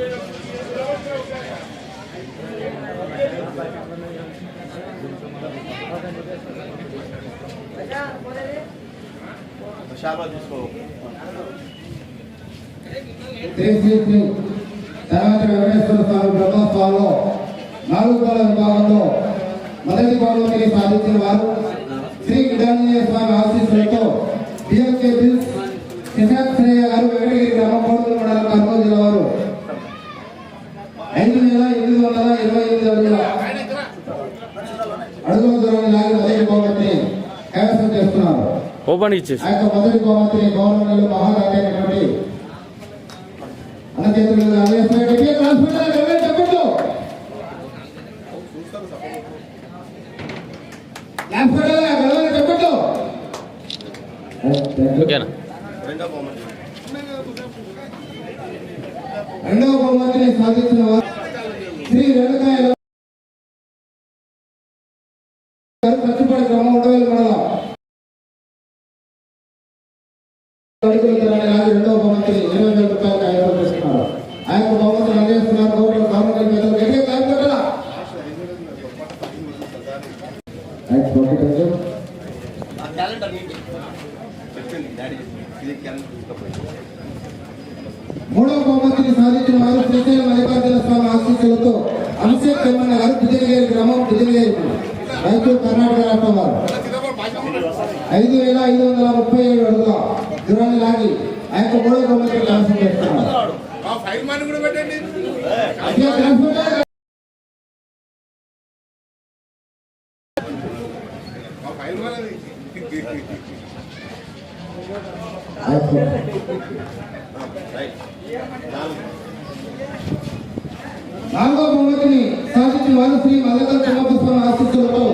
శ్రీ వెంకటేశ్వర స్వామి బ్రహ్మోత్సవాల్లో నాలుగు కోల విభాగంలో మొదటి బహుమతిని సాధించిన వారు శ్రీ విధానీయ స్వామి ఆశీస్సులతో బిఎంకే బిల్స్ కిసాన్ శ్రేయ గారు వెంకటగిరి గ్రామం కోడూరు మండలం కర్నూలు జిల్లా వారు ఐదు వేల ఎనిమిది వందల ఇరవై ఎనిమిది అడుగుల అడుగుల దూరాన్ని లాగి మొదటి బహుమతిని కైవసం చేస్తున్నారు ఓపెన్ ఇచ్చేసి. ఆ యొక్క మొదటి బహుమతిని గవర్నమెంట్ మహారాజు అయినటువంటి అన్న చేతులు అందిస్తున్నటువంటి హాస్పిటల్ గవర్నమెంట్ చెప్పండు హాస్పిటల్ గవర్నమెంట్ చెప్పండు ఓకేనా? రెండవ బహుమతిని సాధించిన వారు శ్రీ రేణుకాయ గారు ఖర్చుపడి గ్రామం ఉండవేలు మండలం అడుగుల ధరని రెండవ బహుమతిని ఇరవై వేల రూపాయలు కాగితం చేస్తున్నారు ఆ యొక్క బహుమతిని అందజేస్తున్నారు గట్టిగా మూడవ బహుమతిని సాధించిన వారు శ్రీశైలం మల్లికార్జున స్వామి ఆశీస్సులతో అభిషేక్ కమ్మన్న గారు బిజిలిగేరి గ్రామం బిజిలిగేరి రైతు కర్ణాటక రాష్ట్రం వారు ఐదు వేల ఐదు వందల ముప్పై ఏడు అడుగుల దూరాన్ని లాగి ఆ యొక్క మూడవ బహుమతిని కైవసం చేస్తున్నారు ఆ ఫైల్ మనీ కూడా ఆ ఫైల్ మనీ నాలుగో బహుమతిని సాధించిన వారు శ్రీ మల్లకల్ చిన్నపుష్పం ఆశీస్సులతో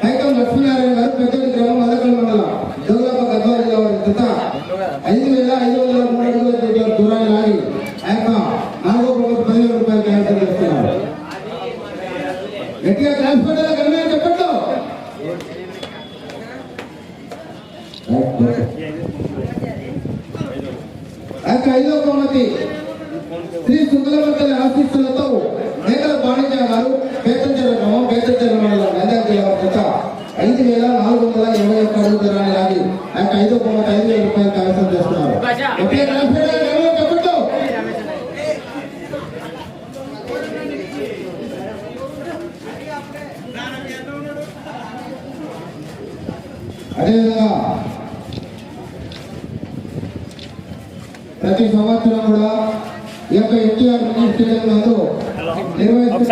పైకం లక్ష్మీనారాయణ గారు పెద్దడి గ్రామం మల్లకల్ మండలం జోగులాప గద్వాల జిల్లా వారి జత ఐదు వేల ఐదు వందల మూడు అడుగుల దూరం దూరాన్ని లాగి. ఆ యొక్క నాలుగో బహుమతి పదివేల రూపాయలు క్యాన్సల్ చేస్తున్నారు. గట్టిగా ట్రాన్స్పోర్ట్ కన్నా చెప్పండి ఆ యొక్క ఐదో బహుమతి శ్రీ శుక్లవంతుల ఆశీస్సులతో మేకల బాణిజ్య గారు బేతంచెర గ్రామం బేతంచెర మండలం నంద్యాల జిల్లా వారి చేత ఐదు వేల నాలుగు వందల దూరాన్ని లాగి ఆ యొక్క ఐదో బొమ్మకి ఐదు వేల రూపాయలు కైవసం చేస్తున్నారు. ఒకే అదేవిధంగా ప్రతి సంవత్సరం కూడా ఈ యొక్క ఎన్టీఆర్ మినీ స్టేడియం నందు నిర్వహిస్తున్న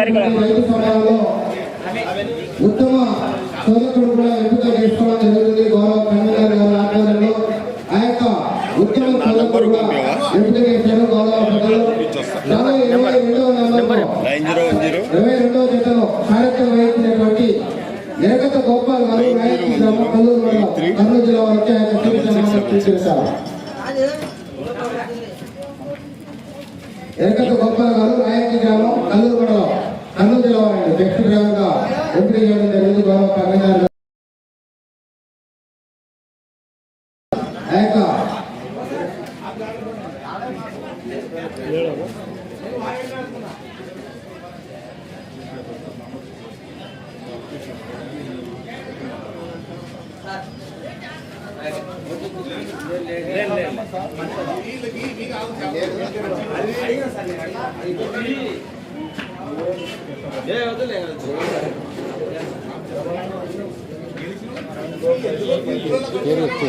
రైతు సభలో ఉత్తమ శోధకుడు కూడా ఎంపిక చేసుకోవడం జరుగుతుంది. గౌరవ కన్వీనర్ గారి ఆధ్వర్యంలో ఆ యొక్క ఉత్తమ శోధకుడు కూడా ఎంపిక చేశారు. గౌరవ ప్రజలు. చాలా ఇరవై రెండవ ఇరవై రెండవ జతలో కార్యక్రమం వహించినటువంటి ఎరగత గోపాల్ గారు కర్నూలు జిల్లా ఆయన టీవీ ఛానల్ స్వీకరిస్తారు ఎరకత గోపాల్ గారు నాయకి గ్రామం కల్లూరు మండలం కర్నూలు జిల్లా వారిని నెక్స్ట్ డ్రైవర్ గా ఎంపిక చేయడం జరిగింది గౌరవ కన్వీనర్ గారు. ఆ యొక్క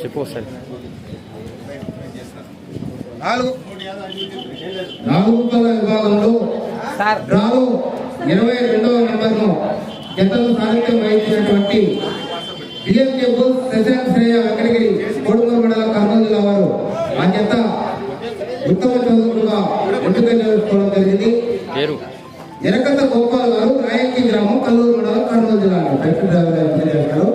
చెప్పు సార్. నాలుగు నాలుగు పదవ విభాగంలో రాను ఇరవై రెండవ నెంబర్ను జతలు సాధిత్యం వహించినటువంటి బిఎంకే బుల్ శశాంత్ శ్రేయ వెంకటగిరి కోడుమూరు మండలం కర్నూలు జిల్లా వారు. ఆ జత ఉత్తమ చదువులుగా ఎంపిక చేసుకోవడం జరిగింది. పేరు? ఎనకత గోపాల్ గారు రాయకి గ్రామం కల్లూరు మండలం కర్నూలు జిల్లా ట్రక్ డ్రైవర్